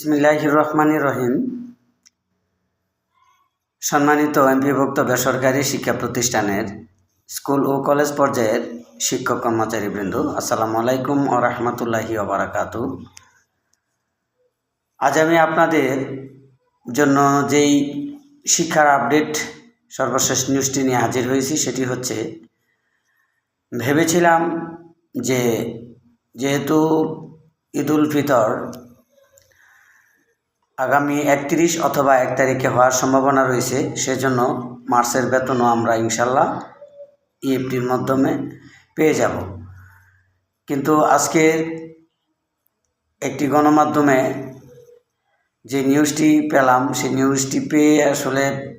ইসমিল্লাহ রহমান রহিম। সম্মানিত এমপিভুক্ত বেসরকারি শিক্ষা প্রতিষ্ঠানের স্কুল ও কলেজ পর্যায়ের শিক্ষক কর্মচারীবৃন্দ, আসসালামু আলাইকুম ও রহমতুল্লাহি ওবরাকাতু আজ আমি আপনাদের জন্য যেই শিক্ষার আপডেট সর্বশেষ নিউজটি নিয়ে হাজির হয়েছি, সেটি হচ্ছে ভেবেছিলাম যে যেহেতু ঈদুল ফিতর আগামী একত্রিশ অথবা এক তারিখে হওয়ার সম্ভাবনা রয়েছে, সেজন্য মার্চের বেতনও আমরা ইনশাল্লাহ ইএফটির মাধ্যমে পেয়ে যাব। কিন্তু আজকের একটি গণমাধ্যমে যে নিউজটি পেলাম, সেই নিউজটি পেয়ে আসলে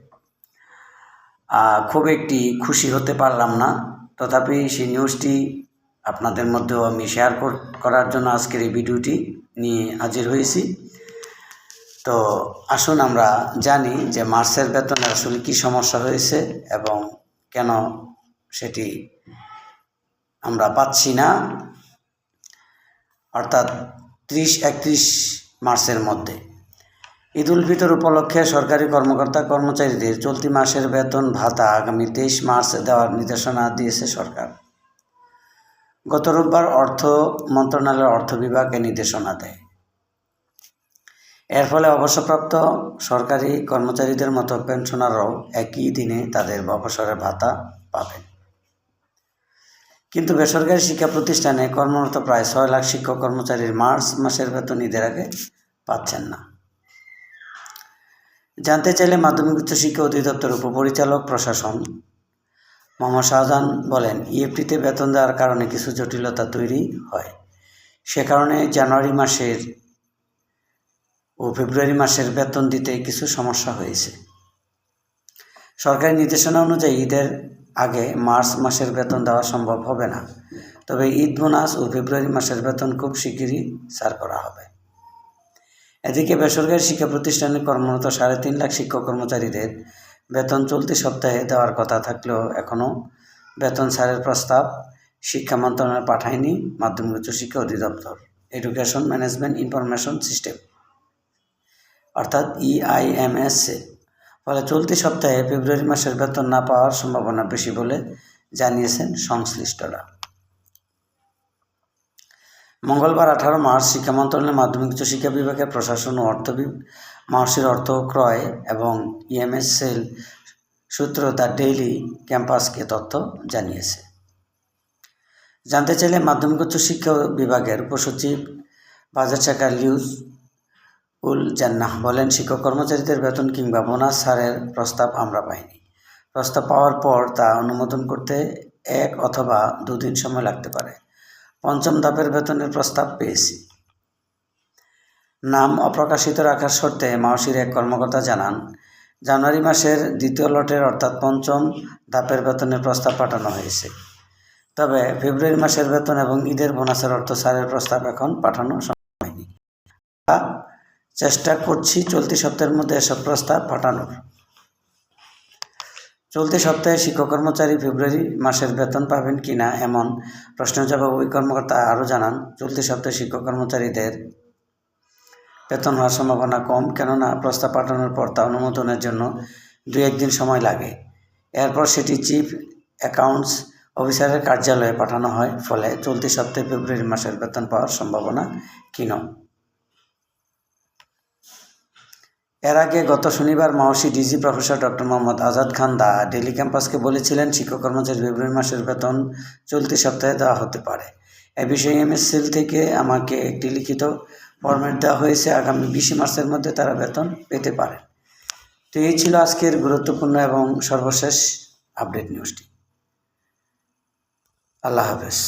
খুব একটি খুশি হতে পারলাম না। তথাপি সেই নিউজটি আপনাদের মধ্যেও আমি শেয়ার কর- করার জন্য আজকের এই ভিডিওটি নিয়ে হাজির হয়েছি। তো আসুন আমরা জানি যে মার্চের বেতনে আসলে কী সমস্যা হয়েছে এবং কেন সেটি আমরা পাচ্ছি না। অর্থাৎ ত্রিশ একত্রিশ মার্চের মধ্যে। ঈদ উল ফিতর উপলক্ষে সরকারি কর্মকর্তা কর্মচারীদের চলতি মাসের বেতন ভাতা আগামী তেইশ মার্চ দেওয়ার নির্দেশনা দিয়েছে সরকার। গত রোববার অর্থ মন্ত্রণালয়ের অর্থ বিভাগ এ নির্দেশনা দেয়। এর ফলে অবসরপ্রাপ্ত সরকারি কর্মচারীদের মতো পেনশনাররাও একই দিনে তাদের অবসরের ভাতা পাবেন। কিন্তু বেসরকারি শিক্ষা প্রতিষ্ঠানে কর্মরত প্রায় ছয় লাখ শিক্ষক কর্মচারীর মার্চ মাসের বেতন ঈদের আগে পাচ্ছেন না। জানতে চাইলে মাধ্যমিক উচ্চ শিক্ষা অধিদপ্তর উপপরিচালক প্রশাসন মোহাম্মদ শাহজাহান বলেন, ইএফটিতে বেতন দেওয়ার কারণে কিছু জটিলতা তৈরি হয়। সে কারণে জানুয়ারি মাসের ও ফেব্রুয়ারি মাসের বেতন দিতে কিছু সমস্যা হয়েছে। সরকারি নির্দেশনা অনুযায়ী ঈদের আগে মার্চ মাসের বেতন দেওয়া সম্ভব হবে না। তবে ঈদ বোনাস ও ফেব্রুয়ারি মাসের বেতন খুব শিগগিরই ছাড় করা হবে। এদিকে বেসরকারি শিক্ষা প্রতিষ্ঠানে কর্মরত সাড়ে তিন লাখ শিক্ষক কর্মচারীদের বেতন চলতি সপ্তাহে দেওয়ার কথা থাকলেও এখনও বেতন ছাড়ের প্রস্তাব শিক্ষা মন্ত্রণালয় পাঠায়নি মাধ্যমিক উচ্চ শিক্ষা অধিদপ্তর। এডুকেশন ম্যানেজমেন্ট ইনফরমেশন সিস্টেম অর্থাৎ E ইআইএমএসে ফলে চলতি সপ্তাহে ফেব্রুয়ারি মাসের বেতন না পাওয়ার সম্ভাবনা বেশি বলে জানিয়েছেন সংশ্লিষ্টরা। মঙ্গলবার আঠারো মার্চ শিক্ষা মন্ত্রণালয়ের মাধ্যমিক উচ্চ শিক্ষা বিভাগের প্রশাসন ও অর্থ মার্চের অর্থ ক্রয় এবং ইএমএস সেল সূত্র দ্য ডেইলি ক্যাম্পাসকে তথ্য জানিয়েছে। জানতে চাইলে মাধ্যমিক উচ্চ শিক্ষা বিভাগের উপসচিব বাজার শাখা লিউজ উল জান্নাহ বলেন, শিক্ষক কর্মচারীদের বেতন কিংবা বোনাস ছাড়ের প্রস্তাব আমরা পাইনি। প্রস্তাব পাওয়ার পর তা অনুমোদন করতে এক অথবা দুদিন সময় লাগতে পারে। পঞ্চম ধাপের বেতনের প্রস্তাব পেয়েছি। নাম অপ্রকাশিত রাখার শর্তে মাওসির এক কর্মকর্তা জানান, জানুয়ারি মাসের দ্বিতীয় লটের অর্থাৎ পঞ্চম ধাপের বেতনের প্রস্তাব পাঠানো হয়েছে। তবে ফেব্রুয়ারি মাসের বেতন এবং ঈদের বোনাসের অর্থ ছাড়ের প্রস্তাব এখন পাঠানো সম্ভব হয়নি। চেষ্টা করছি চলতি সপ্তাহের মধ্যে এসব প্রস্তাব পাঠানোর। চলতি সপ্তাহে শিক্ষক কর্মচারী ফেব্রুয়ারি মাসের বেতন পাবেন কি না এমন প্রশ্নের জবাব ওই কর্মকর্তা আরও জানান, চলতি সপ্তাহে শিক্ষক কর্মচারীদের বেতন হওয়ার সম্ভাবনা কম, কেননা প্রস্তাব পাঠানোর পর তা অনুমোদনের জন্য দু একদিন সময় লাগে। এরপর সেটি চিফ অ্যাকাউন্টস অফিসারের কার্যালয়ে পাঠানো হয়, ফলে চলতি সপ্তাহে ফেব্রুয়ারি মাসের বেতন পাওয়ার সম্ভাবনা ক্ষীণ। এর আগে গত শনিবার মাওসি DG professor doctor Mohammad Azad Khan the daily ক্যাম্পাসকে বলেছিলেন শিক্ষক কর্মচারী ফেব্রুয়ারি মাসের বেতন চলতি সপ্তাহে দেওয়া হতে পারে। এ বিষয়ে এমএসসিএল থেকে আমাকে একটি লিখিত ফরম্যাট দেওয়া হয়েছে, আগামী বিশে মার্চের মধ্যে তারা বেতন পেতে পারে। তো এই ছিল আজকের গুরুত্বপূর্ণ এবং সর্বশেষ আপডেট নিউজটি। আল্লাহ হাফেজ।